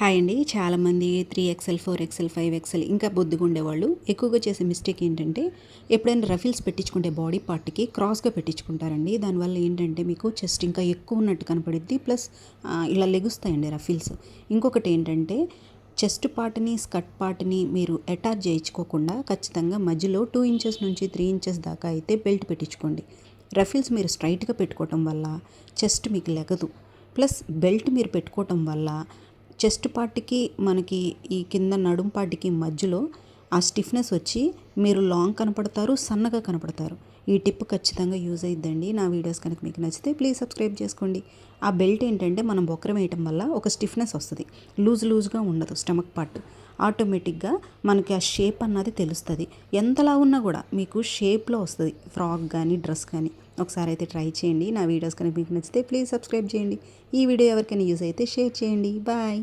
Hi అండి. చాలామంది three XL four XL five XL ఇంకా బొద్దుగా ఉండేవాళ్ళు ఎక్కువగా చేసే మిస్టేక్ ఏంటంటే ఎప్పుడైనా రఫిల్స్ పెట్టించుకుంటే బాడీ పార్ట్కి క్రాస్గా పెట్టించుకుంటారండి. దానివల్ల ఏంటంటే మీకు చెస్ట్ ఇంకా ఎక్కువ ఉన్నట్టు కనపడుద్ది. ప్లస్ ఇలా లెగుస్తాయండి రఫిల్స్. ఇంకొకటి ఏంటంటే చెస్ట్ పార్ట్ని స్కర్ట్ పార్ట్ని మీరు అటాచ్ చేయించుకోకుండా ఖచ్చితంగా మధ్యలో టూ ఇంచెస్ నుంచి త్రీ ఇంచెస్ దాకా అయితే బెల్ట్ పెట్టించుకోండి. రఫిల్స్ మీరు స్ట్రైట్గా పెట్టుకోవటం వల్ల చెస్ట్ మీకు లెగదు. ప్లస్ బెల్ట్ మీరు పెట్టుకోవటం వల్ల చెస్ట్ పార్ట్కి మనకి ఈ కింద నడుం పార్ట్కి మధ్యలో ఆ స్టిఫ్నెస్ వచ్చి మీరు లాంగ్ కనపడతారు సన్నగా కనపడతారు. ఈ టిప్ ఖచ్చితంగా యూజ్ అయిద్దండి. నా వీడియోస్ కనుక మీకు నచ్చితే ప్లీజ్ సబ్స్క్రైబ్ చేసుకోండి. ఆ బెల్ట్ ఏంటంటే మనం బొక్కరం వేయటం వల్ల ఒక స్టిఫ్నెస్ వస్తుంది. లూజ్ లూజ్గా ఉండదు స్టమక్ పార్ట్. ఆటోమేటిక్గా మనకి ఆ షేప్ అన్నది తెలుస్తుంది. ఎంతలా ఉన్నా కూడా మీకు షేప్లో వస్తుంది. ఫ్రాక్ కానీ డ్రెస్ కానీ ఒకసారి అయితే ట్రై చేయండి. నా వీడియోస్ కనుక మీకు నచ్చితే ప్లీజ్ సబ్స్క్రైబ్ చేయండి. ఈ వీడియో ఎవరికైనా యూజ్ అయితే షేర్ చేయండి. బాయ్.